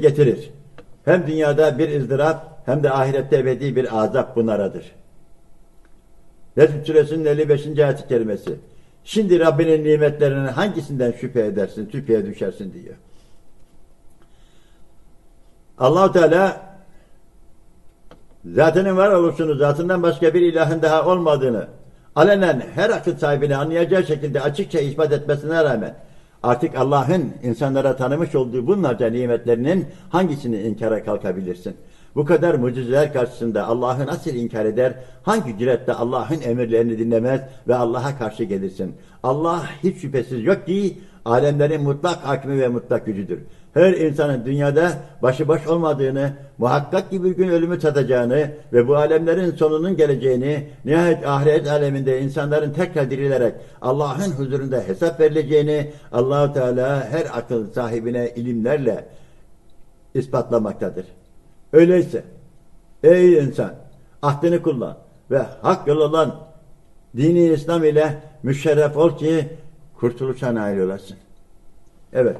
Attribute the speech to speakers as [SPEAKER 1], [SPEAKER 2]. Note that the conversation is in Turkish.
[SPEAKER 1] getirir. Hem dünyada bir ızdırap hem de ahirette ebedi bir azap bunlaradır. Nesl suresinin 55. ayet-i. Şimdi Rabbinin nimetlerinin hangisinden şüphe edersin, şüpheye düşersin diyor. Allahu Teala zatının var oluşunu, zatından başka bir ilahın daha olmadığını alenen her akıl sahibine anlayacağı şekilde açıkça ispat etmesine rağmen artık Allah'ın insanlara tanımış olduğu bunlarca nimetlerinin hangisini inkara kalkabilirsin? Bu kadar mucizeler karşısında Allah'ı nasıl inkar eder? Hangi cüretle Allah'ın emirlerini dinlemez ve Allah'a karşı gelirsin? Allah hiç şüphesiz yok ki alemlerin mutlak hakimi ve mutlak gücüdür. Her insanın dünyada başıboş olmadığını, muhakkak ki bir gün ölümü tadacağını ve bu alemlerin sonunun geleceğini, nihayet ahiret aleminde insanların tekrar dirilerek Allah'ın huzurunda hesap verileceğini Allahu Teala her akıl sahibine ilimlerle ispatlamaktadır. Öyleyse ey insan ahdini kullan ve hak yol olan dini İslam ile müşerref ol ki kurtuluşa nail olasın. Evet.